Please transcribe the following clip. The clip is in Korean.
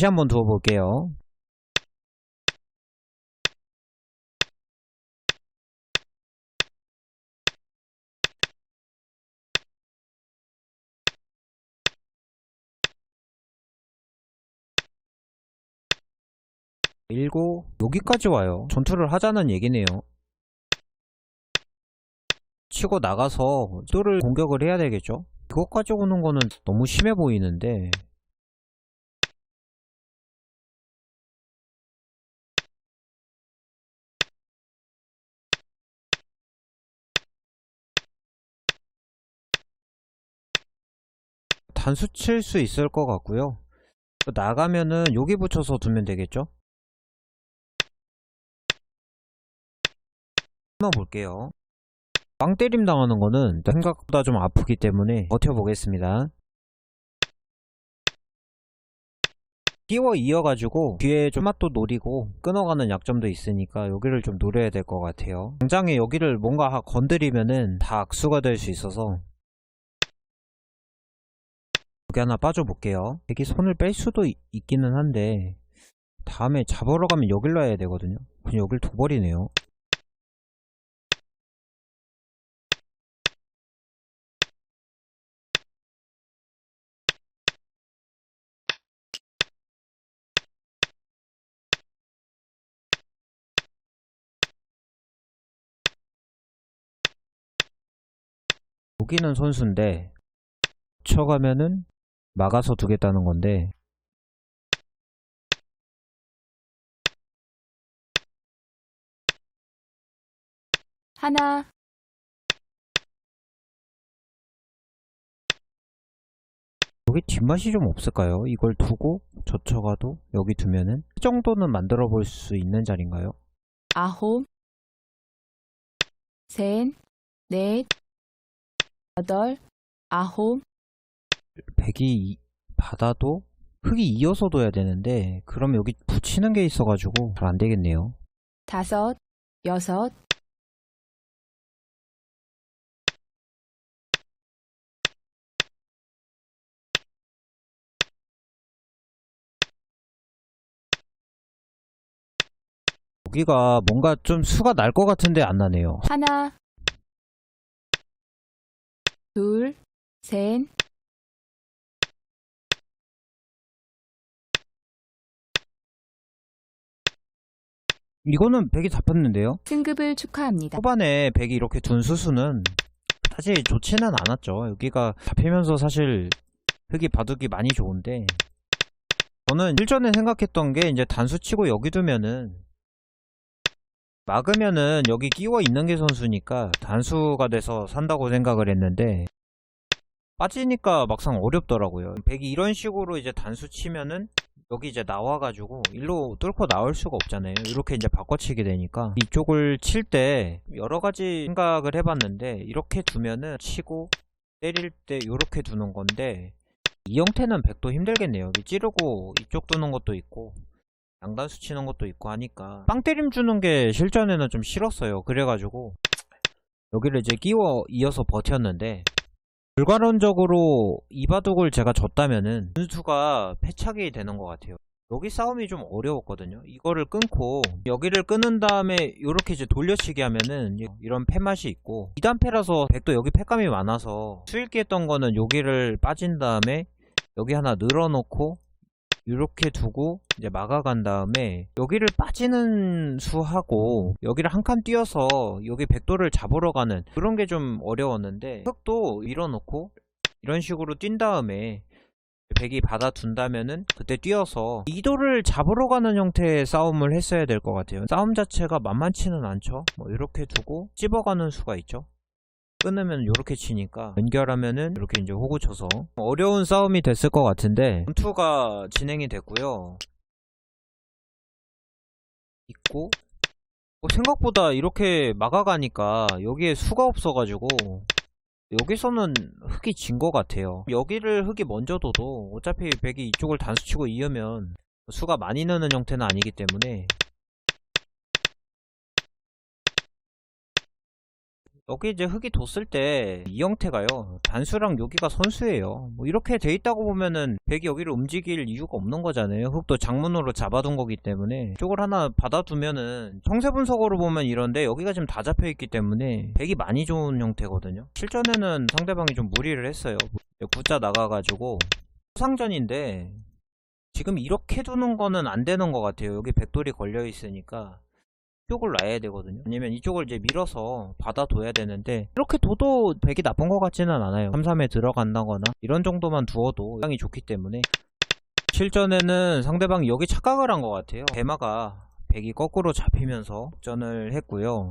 다시 한번 두어 볼게요. 밀고 여기까지 와요. 전투를 하자는 얘기네요. 치고 나가서 또를 공격을 해야 되겠죠? 그것까지 오는 거는 너무 심해 보이는데 단수 칠 수 있을 것 같고요. 나가면은 여기 붙여서 두면 되겠죠? 끊어볼게요. 빵 때림 당하는 거는 생각보다 좀 아프기 때문에 버텨보겠습니다. 끼워 이어가지고 뒤에 좀 맛도 노리고 끊어가는 약점도 있으니까 여기를 좀 노려야 될 것 같아요. 당장에 여기를 뭔가 하- 건드리면은 다 악수가 될 수 있어서 여기 하나 빠져볼게요. 여기 손을 뺄 수도 있, 있기는 한데 다음에 잡으러 가면 여길로 해야 되거든요. 그냥 여길 둬버리네요. 여기는 선수인데 쳐가면은 막아서 두겠다는 건데. 하나, 여기 뒷맛이 좀 없을까요? 이걸 두고 젖혀가도 여기 두면은 이 정도는 만들어 볼 수 있는 자리인가요? 아홉, 셋, 넷, 여덟, 아홉, 백이 이- 받아도 흙이 이어서 둬야 되는데 그럼 여기 붙이는 게 있어가지고 잘 안 되겠네요. 다섯, 여섯, 여기가 뭔가 좀 수가 날 것 같은데 안 나네요. 하나, 둘, 셋, 이거는 백이 잡혔는데요 승급을 축하합니다. 초반에 백이 이렇게 둔 수수는 사실 좋지는 않았죠. 여기가 잡히면서 사실 흙이 바둑이 많이 좋은데 저는 일전에 생각했던 게 이제 단수 치고 여기 두면은 막으면은 여기 끼워 있는 게 선수니까 단수가 돼서 산다고 생각을 했는데 빠지니까 막상 어렵더라고요. 백이 이런 식으로 이제 단수 치면은 여기 이제 나와가지고 일로 뚫고 나올 수가 없잖아요. 이렇게 이제 바꿔치게 되니까 이쪽을 칠 때 여러 가지 생각을 해봤는데 이렇게 두면은 치고 때릴 때 이렇게 두는 건데 이 형태는 백도 힘들겠네요. 여기 찌르고 이쪽 두는 것도 있고 양단수 치는 것도 있고 하니까 빵 때림 주는 게 실전에는 좀 싫었어요. 그래가지고 여기를 이제 끼워 이어서 버텼는데 결과론적으로 이 바둑을 제가 졌다면은 분수가 패착이 되는 것 같아요. 여기 싸움이 좀 어려웠거든요. 이거를 끊고 여기를 끊은 다음에 이렇게 이제 돌려치기 하면은 이런 패맛이 있고 2단 패라서 백도 여기 패감이 많아서 수익기 했던 거는 여기를 빠진 다음에 여기 하나 늘어놓고 이렇게 두고 이제 막아간 다음에 여기를 빠지는 수하고 여기를 한 칸 띄어서 여기 백도를 잡으러 가는 그런 게 좀 어려웠는데 흑도 밀어놓고 이런 식으로 뛴 다음에 백이 받아둔다면은 그때 뛰어서 이도를 잡으러 가는 형태의 싸움을 했어야 될 것 같아요. 싸움 자체가 만만치는 않죠. 뭐 이렇게 두고 찝어가는 수가 있죠 끊으면 이렇게 치니까 연결하면은 이렇게 이제 호구 쳐서 어려운 싸움이 됐을 것 같은데 전투가 진행이 됐고요. 있고 어, 생각보다 이렇게 막아가니까 여기에 수가 없어가지고 여기서는 흙이 진 것 같아요. 여기를 흙이 먼저 둬도 어차피 백이 이쪽을 단수치고 이으면 수가 많이 느는 형태는 아니기 때문에 여기 이제 흙이 뒀을 때 이 형태가요. 단수랑 여기가 선수예요. 뭐 이렇게 돼 있다고 보면은 백이 여기를 움직일 이유가 없는 거잖아요. 흙도 장문으로 잡아둔 거기 때문에. 이쪽을 하나 받아두면은 청세 분석으로 보면 이런데 여기가 지금 다 잡혀 있기 때문에 백이 많이 좋은 형태거든요. 실전에는 상대방이 좀 무리를 했어요. 구자 나가가지고 상전인데 지금 이렇게 두는 거는 안 되는 것 같아요. 여기 백돌이 걸려 있으니까 이쪽을 놔야 되거든요. 아니면 이쪽을 이제 밀어서 받아둬야 되는데 이렇게 둬도 백이 나쁜 것 같지는 않아요. 3, 3에 들어간다거나 이런 정도만 두어도 양이 좋기 때문에 실전에는 상대방이 여기 착각을 한 것 같아요. 대마가 백이 거꾸로 잡히면서 전을 했고요.